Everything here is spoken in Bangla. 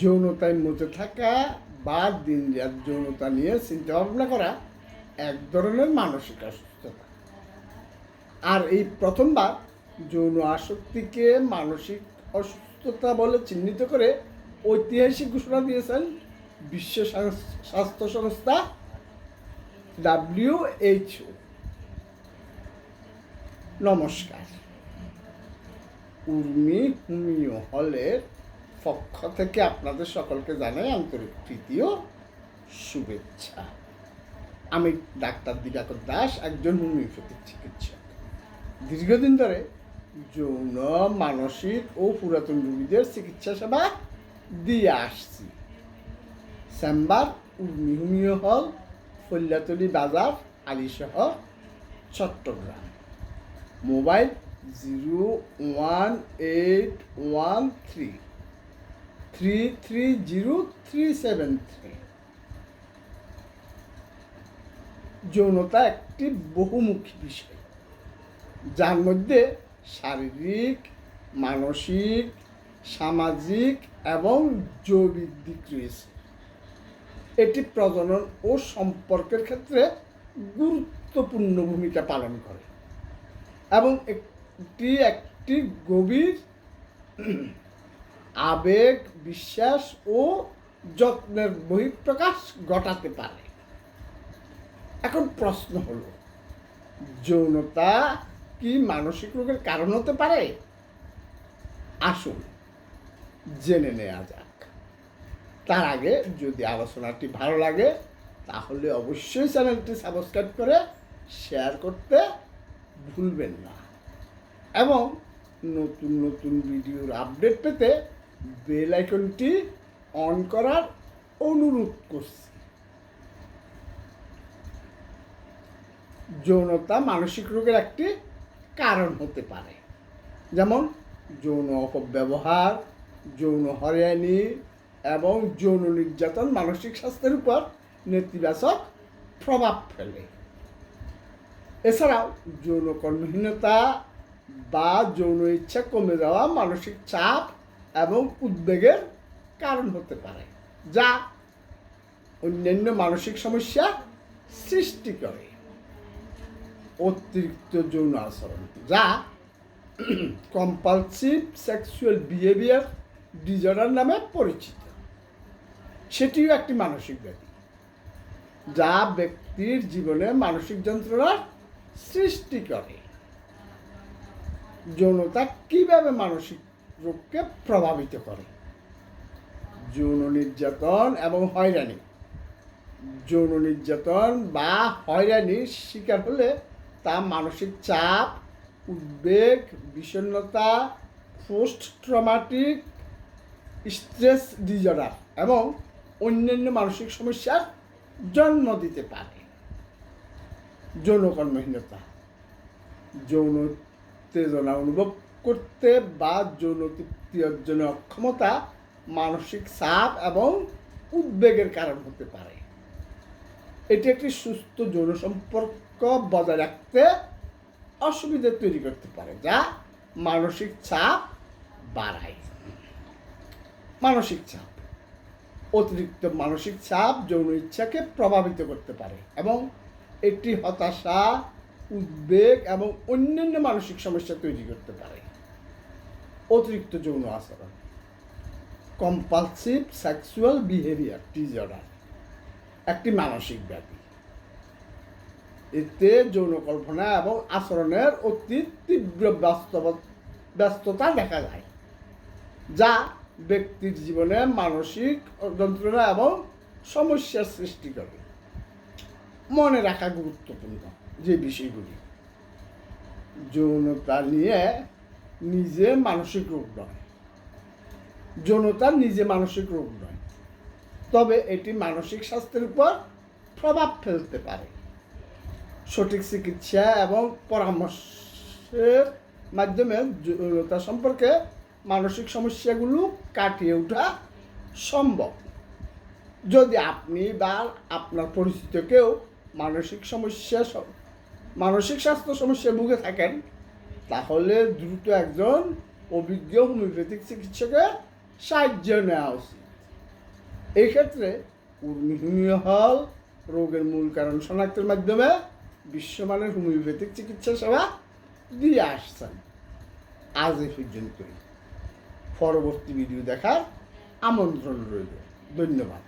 যৌনতায় মধ্যে থাকা বা দিন রাত যৌনতা নিয়ে চিন্তা ভাবনা করা এক ধরনের মানসিক অসুস্থতা। আর এই প্রথমবার যৌন আসক্তিকে মানসিক অসুস্থতা বলে চিহ্নিত করে ঐতিহাসিক ঘোষণা দিয়েছেন বিশ্ব স্বাস- স্বাস্থ্য সংস্থা ডাব্লিউএইচও নমস্কার। উর্মি হুমিও হলের পক্ষ থেকে আপনাদের সকলকে জানাই আন্তরিক ও শুভেচ্ছা। আমি ডাক্তার দিবাকর দাস, একজন হোমিওপ্যাথিক চিকিৎসক। দীর্ঘদিন ধরে যৌন, মানসিক ও পুরাতন রোগীদের চিকিৎসা সেবা দিয়ে আসছি। চেম্বার উর্মি হোমিও হল ফল্যাতলি বাজার, আলিশহ, Chattogram. Mobile zero one eight one three. Three three zero three seven three যৌনতা একটি বহুমুখী বিষয়, যার মধ্যে শারীরিক, মানসিক, সামাজিক এবং জৈবিক দিক রয়েছে। এটি প্রজনন ও সম্পর্কের ক্ষেত্রে গুরুত্বপূর্ণ ভূমিকা পালন করে এবং একটি একটি গভীর আবেগ, বিশ্বাস ও যত্নের বহিঃপ্রকাশ ঘটাতে পারে। এখন প্রশ্ন হলো, যৌনতা কি মানসিক রোগের কারণ হতে পারে? আসুন জেনে নেওয়া যাক। তার আগে যদি আলোচনাটি ভালো লাগে, তাহলে অবশ্যই চ্যানেলটি সাবস্ক্রাইব করে শেয়ার করতে ভুলবেন না। এবং নতুন নতুন ভিডিওর আপডেট পেতে বেল আইকনটি অন করার অনুরোধ করছি। যৌনতা মানসিক রোগের একটি কারণ হতে পারে। যেমন যৌন অপব্যবহার, যৌন হয়রানি এবং যৌন নির্যাতন মানসিক স্বাস্থ্যের উপর নেতিবাচক প্রভাব ফেলে। এছাড়াও যৌন কর্মহীনতা বা যৌন ইচ্ছা কমে যাওয়া মানসিক চাপ এবং উদ্বেগের কারণ হতে পারে, যা অন্যান্য মানসিক সমস্যা সৃষ্টি করে। অতিরিক্ত যৌন আচরণ, যা কম্পালসিভ সেক্সুয়াল বিহেভিয়ার ডিজর্ডার নামে পরিচিত। সেটিও একটি মানসিক ব্যাধি, যা ব্যক্তির জীবনে মানসিক যন্ত্রণার সৃষ্টি করে। যৌনতা কীভাবে মানসিক রোগকে প্রভাবিত করে। যৌন নির্যাতন এবং হয়রানি। যৌন নির্যাতন বা হয়রানির শিকার হলে তা মানসিক চাপ, উদ্বেগ, বিষণ্ণতা পোস্ট ট্রমাটিক স্ট্রেস ডিজর্ডার এবং অন্যান্য মানসিক সমস্যার জন্ম দিতে পারে। যৌনকর্মহীনতা যৌন উত্তেজনা অনুভব করতে বা যৌন তৃপ্তি অর্জনের অক্ষমতা মানসিক চাপ এবং উদ্বেগের কারণ হতে পারে। এটি একটি সুস্থ যৌন সম্পর্ক বজায় রাখতে অসুবিধা তৈরি করতে পারে, যা মানসিক চাপ বাড়ায়। মানসিক চাপ, অতিরিক্ত মানসিক চাপ যৌন ইচ্ছাকে প্রভাবিত করতে পারে এবং এটি হতাশা, উদ্বেগ এবং অন্যান্য মানসিক সমস্যা তৈরি করতে পারে। অতিরিক্ত যৌন আচরণ কম্পালসিভ সেক্সুয়াল বিহেভিয়ার ডিজর্ডার একটি মানসিক ব্যাধি। এতে যৌন কল্পনা এবং আচরণের অতি তীব্র বাস্তব ব্যস্ততা দেখা যায়, যা ব্যক্তির জীবনে মানসিক যন্ত্রণা এবং সমস্যার সৃষ্টি করে। মনে রাখা গুরুত্বপূর্ণ যে বিষয়গুলি, যৌনতা নিয়ে নিজে মানসিক রোগ নয়। যৌনতা নিজে মানসিক রোগ নয়। তবে এটি মানসিক স্বাস্থ্যের উপর প্রভাব ফেলতে পারে। সঠিক চিকিৎসা এবং পরামর্শের মাধ্যমে যৌনতা সম্পর্কে মানসিক সমস্যাগুলো কাটিয়ে ওঠা সম্ভব। যদি আপনি বা আপনার পরিচিত কেউ মানসিক সমস্যা মানসিক স্বাস্থ্য সমস্যায় ভুগে থাকেন তাহলে দ্রুত একজন অভিজ্ঞ হোমিওপ্যাথিক চিকিৎসকের সাহায্য নেওয়া উচিত। এই ক্ষেত্রে উর্মিহুমীয় হল, রোগের মূল কারণ শনাক্তের মাধ্যমে বিশ্বমানের হোমিওপ্যাথিক চিকিৎসা সেবা দিয়ে আসছেন। আজ এই পর্যন্তই। পরবর্তী ভিডিও দেখার আমন্ত্রণ রইল। ধন্যবাদ।